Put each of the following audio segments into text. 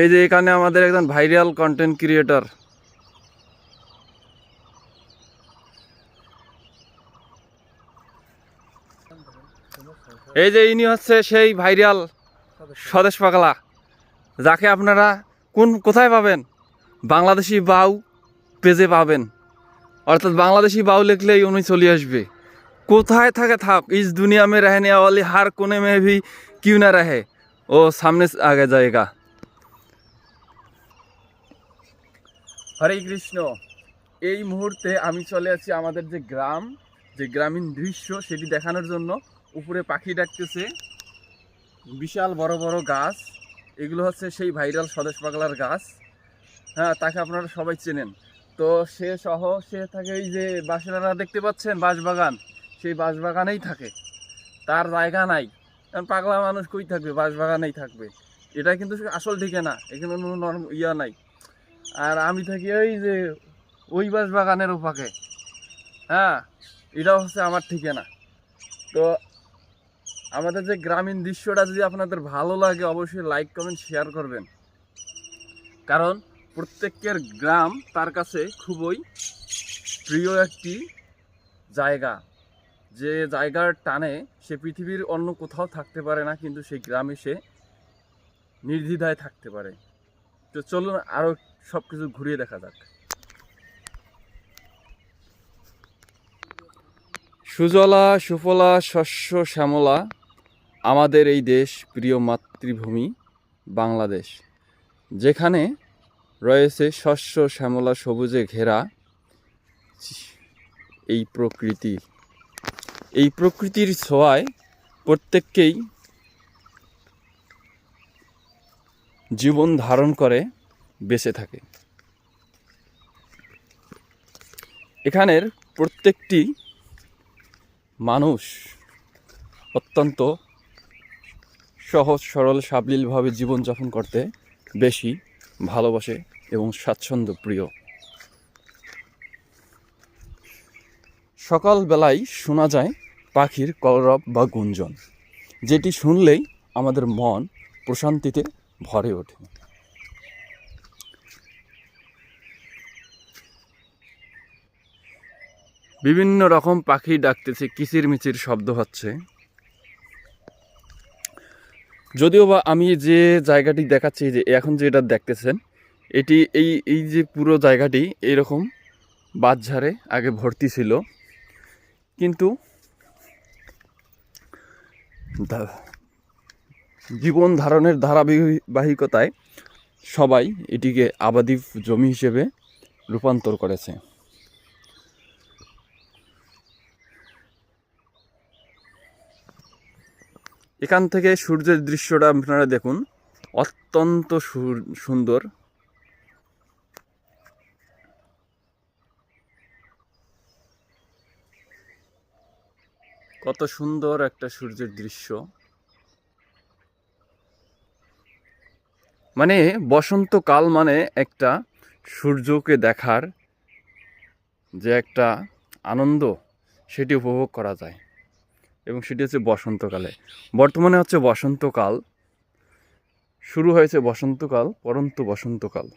এই যে এখানে আমাদের একজন ভাইরাল কন্টেন্ট ক্রিয়েটর এই যে ইনি হচ্ছে সেই ভাইরাল স্বদেশ পাগলা, যাকে আপনারা কোন, কোথায় পাবেন? বাংলাদেশি বাউ পেজে পাবেন। অর্থাৎ বাংলাদেশি বাউ লিখলেই উনি চলে আসবে। কোথায় থাকে থাক, ইস দুনিয়া মে রাহে নেওয়ালি হার কোনে মে কিউ না রাহে। ও সামনে আগে জায়গা হরে কৃষ্ণ। এই মুহূর্তে আমি চলে আছি আমাদের যে গ্রাম, যে গ্রামীণ দৃশ্য সেটি দেখানোর জন্য। উপরে পাখি ডাকতেছে, বিশাল বড় বড় গাছ। এগুলো হচ্ছে সেই ভাইরাল স্বদেশ পাগলার গাছ। হ্যাঁ তাকে আপনারা সবাই চেনেন। তো সে সহ, সে থাকে এই যে বাসিন্দারা দেখতে পাচ্ছেন? বাঁশবাগান। সেই বাঁশবাগানেই থাকে। তার জায়গা নাই। কারণ পাগলা মানুষ কই থাকবে? বাঁশবাগানেই থাকবে। এটা কিন্তু আসল ঠিকানা। এখানে কোনো নর্ম ইয়া নাই। আর আমি থাকি ওই যে ওই বাস বাগানের ওপাকে। হ্যাঁ এটাও হচ্ছে আমার ঠিকানা। তো আমাদের যে গ্রামীণ দৃশ্যটা যদি আপনাদের ভালো লাগে, অবশ্যই লাইক কমেন্ট শেয়ার করবেন। কারণ প্রত্যেকের গ্রাম তার কাছে খুবই প্রিয় একটি জায়গা। যে জায়গার টানে সে পৃথিবীর অন্য কোথাও থাকতে পারে না, কিন্তু সেই গ্রামে সে নির্দ্বিধায় থাকতে পারে। তো চলুন আরও সব কিছু ঘুরিয়ে দেখা যাক। সুজলা, সুফলা, শস্য, শ্যামলা, আমাদের এই দেশ, প্রিয় মাতৃভূমি, বাংলাদেশ। যেখানে রয়েছে শস্য, শ্যামলা, সবুজে ঘেরা এই প্রকৃতি। এই প্রকৃতির ছোঁয়ায় প্রত্যেককেই জীবন ধারণ করে বেঁচে থাকে। এখানের প্রত্যেকটি মানুষ অত্যন্ত সহজ, সরল, সাবলীলভাবে জীবনযাপন করতে বেশি ভালোবাসে এবং স্বাচ্ছন্দ্য প্রিয়। সকালবেলায় শোনা যায় পাখির কলরব বা গুঞ্জন, যেটি শুনলেই আমাদের মন প্রশান্তিতে ভরে ওঠে। বিভিন্ন রকম পাখি ডাকতেছে, কিচির মিচির শব্দ হচ্ছে। যদিও বা আমি যে জায়গাটি দেখাচ্ছি, যে এখন যেটা দেখতেছেন, এটি এই এই যে পুরো জায়গাটি এরকম বাঁশঝাড়ে আগে ভর্তি ছিল। কিন্তু জীবন ধারণের ধারাবাহিকতায় সবাই এটিকে আবাদি জমি হিসেবে রূপান্তর করেছে। এখান থেকে সূর্যের দৃশ্যটা আপনারা দেখুন। অত্যন্ত সুন্দর। কত সুন্দর একটা সূর্যের দৃশ্য। মানে বসন্তকাল মানে একটা সূর্যকে দেখার যে একটা আনন্দ, সেটি উপভোগ করা যায়। এবং সেটি হচ্ছে বসন্তকালে। বর্তমানে হচ্ছে বসন্তকাল। শুরু হয়েছে বসন্তকাল, পরন্তু বসন্তকাল।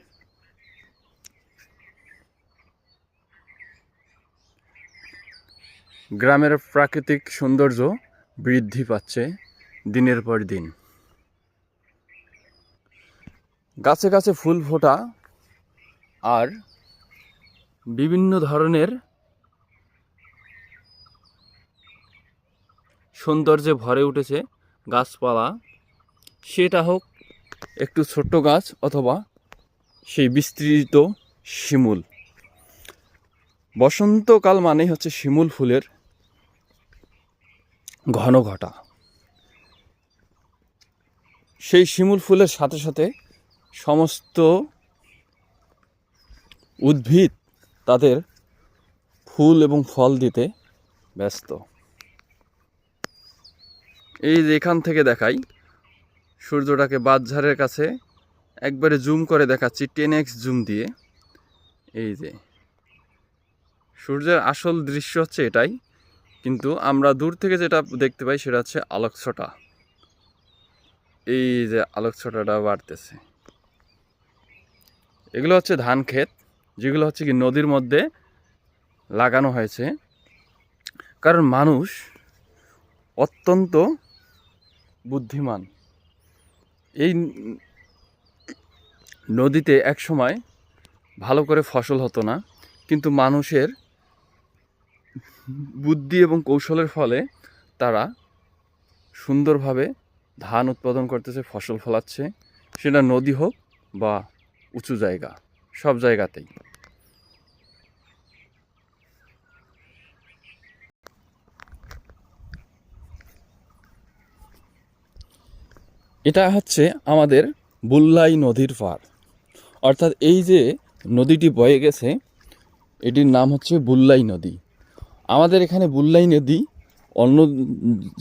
গ্রামের প্রাকৃতিক সৌন্দর্য বৃদ্ধি পাচ্ছে দিনের পর দিন। গাছে গাছে ফুল ফোটা আর বিভিন্ন ধরনের সৌন্দর্যে ভরে উঠেছে গাছপালা। সেটা হোক, একটু ছোট্ট গাছ অথবা সেই বিস্তৃত শিমুল। বসন্তকাল মানেই হচ্ছে শিমুল ফুলের ঘন ঘটা। সেই শিমুল ফুলের সাথে সাথে সমস্ত উদ্ভিদ তাদের ফুল এবং ফল দিতে ব্যস্ত। এই যে এখান থেকে দেখাই, সূর্যটাকে বাদঝাড়ের কাছে একবারে জুম করে দেখাচ্ছি টেন এক্স জুম দিয়ে। এই যে, সূর্যের আসল দৃশ্য হচ্ছে এটাই, কিন্তু আমরা দূর থেকে যেটা দেখতে পাই সেটা হচ্ছে আলোকছটা। এই যে আলোকছটাটা বাড়তেছে। এগুলো হচ্ছে ধান ক্ষেত, যেগুলো হচ্ছে কি নদীর মধ্যে লাগানো হয়েছে। কারণ মানুষ অত্যন্ত বুদ্ধিমান। এই নদীতে এক সময় ভালো করে ফসল হতো না, কিন্তু মানুষের বুদ্ধি এবং কৌশলের ফলে তারা সুন্দরভাবে ধান উৎপাদন করতেছে, ফসল ফলাচ্ছে। সেটা নদী হোক বা উঁচু জায়গা, সব জায়গাতেই। এটা হচ্ছে আমাদের বুল্লাই নদীর পার অর্থাৎ এই যে নদীটি বয়ে গেছে, এটির নাম হচ্ছে বুল্লাই নদী। আমাদের এখানে বুল্লাই নদী অন্য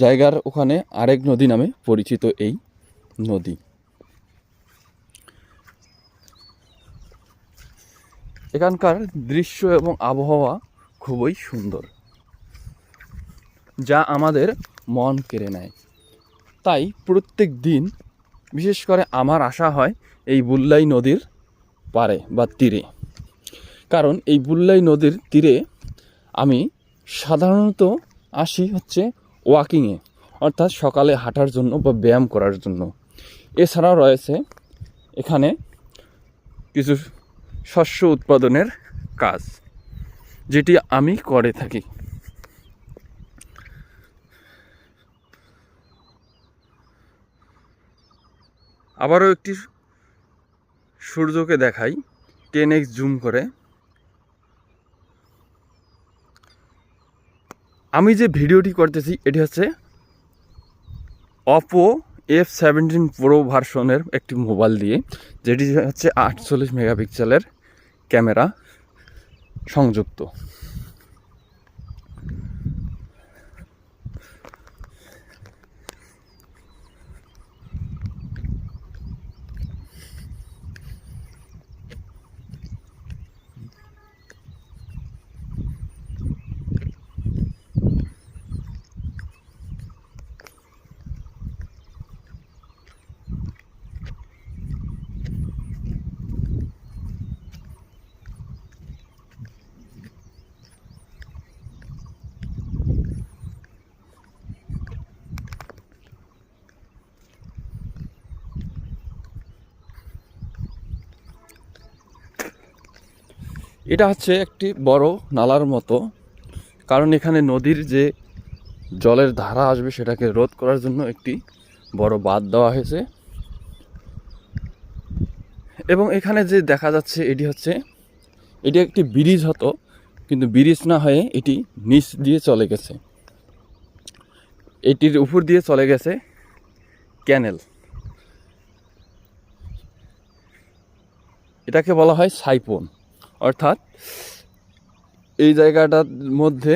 জায়গার ওখানে আরেক নদী নামে পরিচিত এই নদী। এখানকার দৃশ্য এবং আবহাওয়া খুবই সুন্দর, যা আমাদের মন কেড়ে নেয়। তাই প্রত্যেক দিন, বিশেষ করে আমার আশা হয় এই বুল্লাই নদীর পারে বা তীরে। কারণ এই বুল্লাই নদীর তীরে আমি সাধারণত আসি হচ্ছে ওয়াকিংয়ে, অর্থাৎ সকালে হাঁটার জন্য বা ব্যায়াম করার জন্য। এছাড়াও রয়েছে এখানে কিছু শস্য উৎপাদনের কাজ, যেটি আমি করে থাকি। আবারও একটি সূর্যকে দেখাই টেন এক্স জুম করে। আমি যে ভিডিওটি করতেছি, এটি হচ্ছে অপো এফ সেভেন্টিন প্রো ভার্সনের একটি মোবাইল দিয়ে, যেটি হচ্ছে আটচল্লিশ মেগাপিক্সেলের ক্যামেরা সংযুক্ত। এটা হচ্ছে একটি বড় নালার মতো, কারণ এখানে নদীর যে জলের ধারা আসবে সেটাকে রোধ করার জন্য একটি বড় বাঁধ দেওয়া হয়েছে। এবং এখানে যে দেখা যাচ্ছে, এটি হচ্ছে, এটি একটি ব্রিজ হতো, কিন্তু ব্রিজ না হয়ে এটি নিচ দিয়ে চলে গেছে। এটির উপর দিয়ে চলে গেছে ক্যানেল। এটাকে বলা হয় সাইপন। অর্থাৎ এই জায়গাটার মধ্যে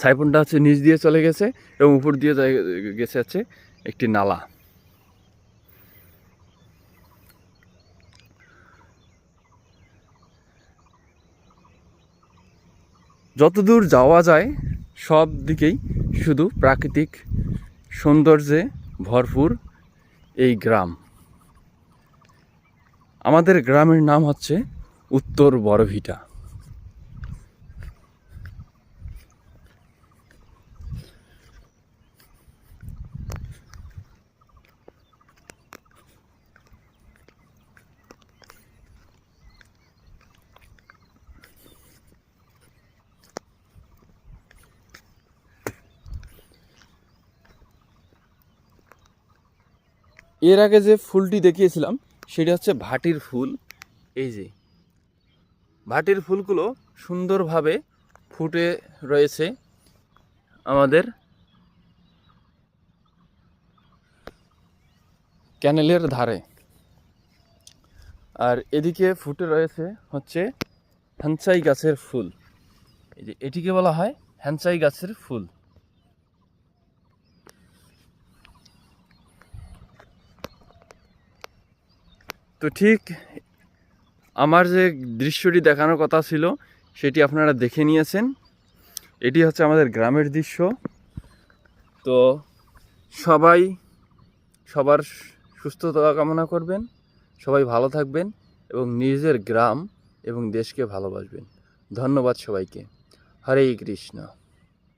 সাইফনটা হচ্ছে নিচ দিয়ে চলে গেছে এবং উপর দিয়ে গেছে হচ্ছে একটি নালা। যতদূর যাওয়া যায়, সব দিকেই শুধু প্রাকৃতিক সৌন্দর্যে ভরপুর এই গ্রাম। আমাদের গ্রামের নাম হচ্ছে উত্তর বড়ভিটা এর আগে যে ফুলটি দেখিয়েছিলাম সেটা হচ্ছে ভাটির ফুল। এই যে। ভাটির ফুলগুলো সুন্দরভাবে ফুটে রয়েছে আমাদের ক্যানেলের ধারে। আর এদিকে ফুটে রয়েছে হচ্ছে হ্যানচাই গাছের ফুল। এই যে এটিকে বলা হয় হ্যানচাই গাছের ফুল। তো ঠিক আমার যে দৃশ্যটি দেখানোর কথা ছিল, সেটি আপনারা দেখে নিয়েছেন। এটি হচ্ছে আমাদের গ্রামের দৃশ্য। তো সবাই সবার সুস্থতা কামনা করবেন, সবাই ভালো থাকবেন এবং নিজের গ্রাম এবং দেশকে ভালোবাসবেন। ধন্যবাদ সবাইকে। হরে কৃষ্ণ।